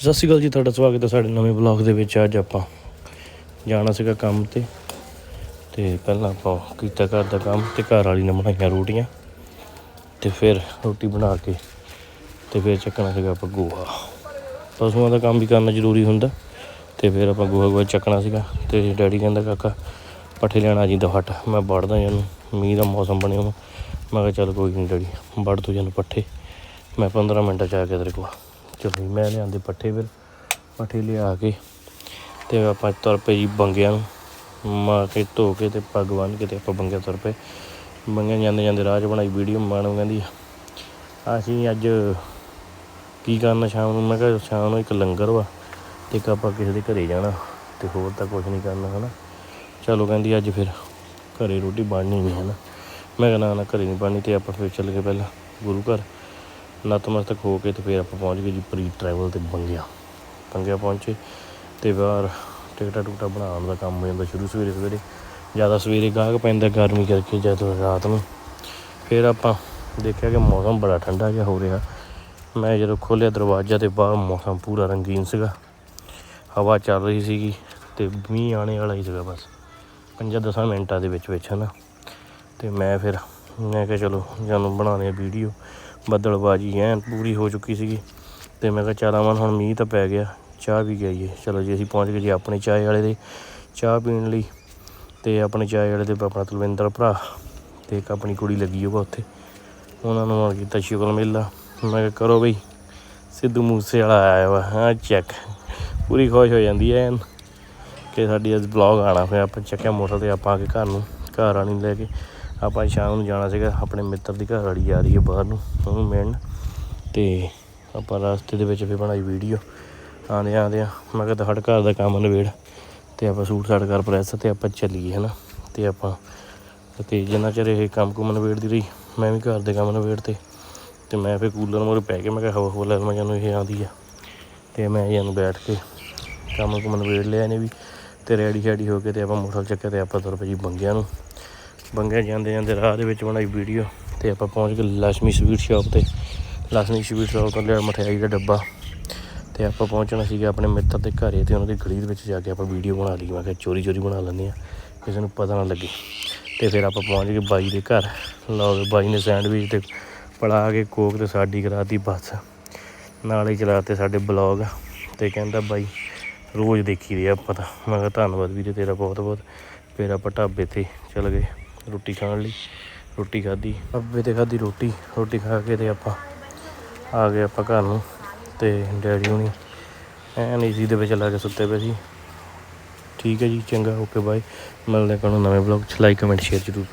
ਸਤਿ ਸ਼੍ਰੀ ਅਕਾਲ ਜੀ, ਤੁਹਾਡਾ ਸਵਾਗਤ ਹੈ ਸਾਡੇ ਨਵੇਂ ਬਲੌਗ ਦੇ ਵਿੱਚ। ਅੱਜ ਆਪਾਂ ਜਾਣਾ ਸੀਗਾ ਕੰਮ ਤੇ। ਤੇ ਪਹਿਲਾਂ ਆਪਾਂ ਕੀਤਾ ਘਰ ਦਾ ਕੰਮ ਤੇ ਘਰ ਵਾਲੀ ਨੇ ਬਣਾਈਆਂ ਰੋਟੀਆਂ। ਤੇ ਫਿਰ ਰੋਟੀ ਬਣਾ ਕੇ ਤੇ ਫਿਰ ਚੱਕਣਾ ਸੀਗਾ ਆਪਾਂ ਗੋਹਾ। ਪਸ਼ੂਆਂ ਦਾ ਕੰਮ ਵੀ ਕਰਨਾ ਜ਼ਰੂਰੀ ਹੁੰਦਾ। ਤੇ ਫਿਰ ਆਪਾਂ ਗੋਹਾ ਗੋਹਾ ਚੱਕਣਾ ਸੀਗਾ। ਤੇ ਡੈਡੀ ਕਹਿੰਦਾ, ਕਾਕਾ, ਪੱਠੇ ਲੈਣਾ ਜੀ ਦਫਟ ਮੈਂ ਵੜਦਾ ਜਾਨੂੰ ਮੀਂਹ ਦਾ ਮੌਸਮ ਬਣਿਆ ਮੈਂ ਕਿਹਾ, ਚੱਲ ਕੋਈ ਨਹੀਂ ਡੈਡੀ, ਵੜ ਤੂੰ ਜਾਨੂੰ ਪੱਠੇ। ਮੈਂ 15 ਮਿੰਟਾਂ ਚ ਆ ਕੇ ਤੇਰੇ ਕੋਲ। ਚਲੋ ਜੀ ਮੈਂ ਲਿਆਂਦੇ ਪੱਠੇ ਫਿਰ, ਪੱਠੇ ਲਿਆ ਕੇ ਤੇ ਆਪਾਂ ਤੁਰ ਪਏ ਜੀ ਬੰਗਿਆਂ ਨੂੰ। ਮਾਰ ਕੇ ਧੋ ਕੇ ਤੇ ਪੱਗ ਬੰਨ੍ਹ ਕੇ ਤੇ ਆਪਾਂ ਬੰਗਿਆਂ ਤੁਰ ਪਏ। ਬੰਗਿਆਂ ਜਾਂਦੇ ਜਾਂਦੇ ਰਾਹ 'ਚ ਬਣਾਈ ਵੀਡੀਓ ਮਾਣੋ ਕਹਿੰਦੀ ਅਸੀਂ ਅੱਜ ਕੀ ਕਰਨਾ ਸ਼ਾਮ ਨੂੰ? ਮੈਂ ਕਿਹਾ ਸ਼ਾਮ ਨੂੰ ਇੱਕ ਲੰਗਰ ਵਾ, ਤੇ ਇੱਕ ਆਪਾਂ ਕਿਸੇ ਦੇ ਘਰੇ ਜਾਣਾ, ਤੇ ਹੋਰ ਤਾਂ ਕੁਝ ਨਹੀਂ ਕਰਨਾ, ਹਨਾ। ਚਲੋ ਕਹਿੰਦੀ ਅੱਜ ਫਿਰ ਘਰੇ ਰੋਟੀ ਬਣਨੀ ਨਹੀਂ ਹਨਾ ਮੈਂ ਕਹਿੰਦਾ ਨਾ ਨਾ ਘਰੇ ਨਹੀਂ ਬਣਨੀ ਤੇ ਆਪਾਂ ਫਿਰ ਚੱਲ ਗਏ ਪਹਿਲਾਂ ਗੁਰੂ ਘਰ। ਨਤਮਸਤਕ ਹੋ ਕੇ ਤੇ ਫਿਰ ਆਪਾਂ ਪਹੁੰਚ ਗਏ ਜੀ ਪ੍ਰੀ ਟਰੈਵਲ ਤੇ ਬੰਗਿਆ। ਬੰਗਿਆ ਪਹੁੰਚੇ ਤੇ ਬਾਹਰ ਟਿਕਟਾਂ ਟੁਕਟਾਂ ਬਣਾਉਣ ਦਾ ਕੰਮ ਹੋ ਜਾਂਦਾ ਸ਼ੁਰੂ ਸਵੇਰੇ ਸਵੇਰੇ। ਜ਼ਿਆਦਾ ਸਵੇਰੇ ਗਾਹਕ ਪੈਂਦਾ ਗਰਮੀ ਕਰਕੇ ਜਦੋਂ ਰਾਤ ਨੂੰ। ਫਿਰ ਆਪਾਂ ਦੇਖਿਆ ਕਿ ਮੌਸਮ ਬੜਾ ਠੰਡਾ ਜਿਹਾ ਹੋ ਰਿਹਾ। ਮੈਂ ਜਦੋਂ ਖੋਲ੍ਹਿਆ ਦਰਵਾਜ਼ਾ ਤੇ ਬਾਹਰ ਮੌਸਮ ਪੂਰਾ ਰੰਗੀਨ ਸੀਗਾ। ਹਵਾ ਚੱਲ ਰਹੀ ਸੀਗੀ ਤੇ ਮੀਂਹ ਆਣੇ ਵਾਲਾ ਹੀ ਸੀਗਾ ਬਸ। ਪੰਜਾਂ ਦਸਾਂ ਮਿੰਟਾਂ ਦੇ ਵਿੱਚ ਵਿੱਚ ਹਨਾ। ਤੇ ਮੈਂ ਫਿਰ ਮੈਂ ਕਿਹਾ ਚਲੋ ਜਾਨੂੰ ਬਣਾਉਣੇ ਆ ਵੀਡੀਓ ਬੱਦਲਬਾਜੀ ਐਨ ਪੂਰੀ ਹੋ ਚੁੱਕੀ ਸੀਗੀ ਤੇ ਮੈਂ ਕਿਹਾ ਚੱਲ ਮਨ ਹੁਣ ਮੀਂਹ ਤਾਂ ਪੈ ਗਿਆ, ਚਾਹ ਵੀ ਗਈ ਚਲੋ ਜੀ, ਅਸੀਂ ਪਹੁੰਚ ਗਏ ਜੀ ਆਪਣੇ ਚਾਹ ਵਾਲੇ ਦੇ, ਚਾਹ ਪੀਣ ਲਈ ਤੇ ਆਪਣੇ ਚਾਹ ਵਾਲੇ ਦੇ ਆਪਣਾ ਤਲਵਿੰਦਰ ਭਰਾ ਤੇ ਇੱਕ ਆਪਣੀ ਕੁੜੀ ਲੱਗੀ ਹੋਗਾ ਉੱਥੇ। ਉਹਨਾਂ ਨੂੰ ਨਾਲ ਕੀਤਾ ਸ਼ੁਕਰ ਮੇਲਾ। ਮੈਂ ਕਿਹਾ ਕਰੋ ਬਈ, ਸਿੱਧੂ ਮੂਸੇ ਵਾਲਾ ਆਇਆ ਵਾ, ਹਾਂ ਚੈੱਕ ਪੂਰੀ ਖੁਸ਼ ਹੋ ਜਾਂਦੀ ਐ ਐਨ ਕਿ ਸਾਡੀ ਅੱਜ ਬਲੌਗ ਆਣਾ ਫਿਰ ਆਪਾਂ ਚੱਕਿਆ ਮੋਟਰ ਤੇ ਆਪਾਂ ਆ ਕੇ ਘਰ ਨੂੰ, ਘਰ ਵਾਲੀ ਨੂੰ ਲੈ ਕੇ। ਆਪਾਂ ਸ਼ਾਮ ਨੂੰ ਜਾਣਾ ਸੀਗਾ, ਆਪਣੇ ਮਿੱਤਰ ਦੀ ਘਰ ਵਾਲੀ ਆ ਰਹੀ ਹੈ ਬਾਹਰ ਨੂੰ, ਉਹਨੂੰ ਮਿਲਣ। ਤੇ ਆਪਾਂ ਰਸਤੇ ਦੇ ਵਿੱਚ ਵੀ ਬਣਾਈ ਵੀਡੀਓ। ਆਂਦੇ ਆਂਦੇ ਆ, ਮੈਂ ਕਿਹਾ ਤੁਹਾਡੇ ਘਰ ਦਾ ਕੰਮ ਨਵੇੜ ਤੇ ਆਪਾਂ ਸੂਟ ਸਾਟ ਕਰ ਪ੍ਰੈਸ ਤੇ ਆਪਾਂ ਚੱਲੀਏ, ਹਨਾ। ਤੇ ਆਪਾਂ, ਤੇ ਜਿੰਨਾ ਚਿਰ ਇਹ ਕੰਮ ਕੁਮ ਨਵੇੜਦੀ ਰਹੀ, ਮੈਂ ਵੀ ਘਰ ਦੇ ਕੰਮ ਨਵੇੜ ਤੇ ਤੇ ਮੈਂ ਫਿਰ ਕੂਲਰ ਮੋਰੇ ਪੈ ਕੇ ਮੈਂ ਕਿਹਾ, ਹਵਾ ਹਵਾ ਲੈ ਮੈਂ ਜਾਨੂੰ ਇਹ ਆਂਦੀ ਆ। ਤੇ ਮੈਂ ਇਹਨੂੰ ਬੈਠ ਕੇ ਕੰਮ ਕੁਮ ਨਵੇੜ ਲਿਆ ਇਹਨੇ ਵੀ। ਤੇ ਰੈਡੀ ਸ਼ੈਡੀ ਹੋ ਕੇ ਤੇ ਆਪਾਂ ਮੋਟਰਸਾਈਕਲ ਚੱਕਿਆ ਤੇ ਆਪਾਂ ਤੁਰ ਪਏ ਜੀ ਬੰਗਿਆਂ ਨੂੰ। ਬੰਗੇ ਜਾਂਦੇ ਜਾਂਦੇ ਰਾਹ ਦੇ ਵਿੱਚ ਬਣਾਈ ਵੀਡੀਓ ਤੇ ਆਪਾਂ ਪਹੁੰਚ ਗਏ ਲక్ష్ਮੀ ਸਵੀਟ ਸ਼ਾਪ ਤੇ। ਲక్ష్ਮੀ ਸਵੀਟ ਸ਼ਾਪ ਤੋਂ ਲਿਆ ਮਠਿਆਈ ਦਾ ਡੱਬਾ ਤੇ ਆਪਾਂ ਪਹੁੰਚਣਾ ਸੀਗਾ ਆਪਣੇ ਮਿੱਤਰ ਦੇ ਘਰੇ ਤੇ ਉਹਨਾਂ ਦੀ ਗਲੀ ਦੇ ਵਿੱਚ ਜਾ ਕੇ ਆਪਾਂ ਵੀਡੀਓ ਬਣਾ ਲਈ। ਮੈਂ ਕਿਹਾ ਚੋਰੀ ਚੋਰੀ ਬਣਾ ਲੈਂਦੇ ਆ ਕਿਸੇ ਨੂੰ ਪਤਾ ਨਾ ਲੱਗੇ। ਤੇ ਫਿਰ ਆਪਾਂ ਪਹੁੰਚ ਗਏ ਬਾਈ ਦੇ ਘਰ। ਲਓ ਬਾਈ ਨੇ ਸੈਂਡਵਿਚ ਤੇ ਪੜਾ ਕੇ ਕੋਕ ਤੇ ਸਾਡੀ ਕਰਾਤੀ ਬੱਸ। ਨਾਲ ਹੀ ਚਲਾਤੇ ਸਾਡੇ ਬਲੌਗ। ਤੇ ਕਹਿੰਦਾ ਬਾਈ, ਰੋਜ਼ ਦੇਖੀ ਰਿਹਾ ਆਪਾਂ ਤਾਂ। ਮੈਂ ਕਿਹਾ ਧੰਨਵਾਦ ਵੀਰੇ, ਤੇਰਾ ਬਹੁਤ ਬਹੁਤ ਫਿਰ ਆਪਾਂ ਢਾਬੇ ਤੇ ਚਲ ਗਏ। ਰੋਟੀ ਖਾਣ ਲਈ, ਰੋਟੀ ਖਾਧੀ। ਢਾਬੇ ਤੇ ਖਾਧੀ ਰੋਟੀ ਰੋਟੀ ਖਾ ਕੇ ਤੇ ਆਪਾਂ ਆ ਗਏ ਆਪਾਂ ਘਰ ਨੂੰ ਤੇ ਡੈਡੀ ਹੁਣੀ ਐਨ ਈਜੀ ਦੇ ਵਿੱਚ ਲਾ ਕੇ ਸੁੱਤੇ ਪਏ ਸੀ। ਠੀਕ ਹੈ ਜੀ, ਚੰਗਾ ਓਕੇ ਬਾਏ ਮਿਲਦੇ ਹਾਂ ਕੱਲ੍ਹ ਨਵੇਂ ਬਲੌਗ ਚ। ਲਾਈਕ ਕਮੈਂਟ ਸ਼ੇਅਰ ਜ਼ਰੂਰ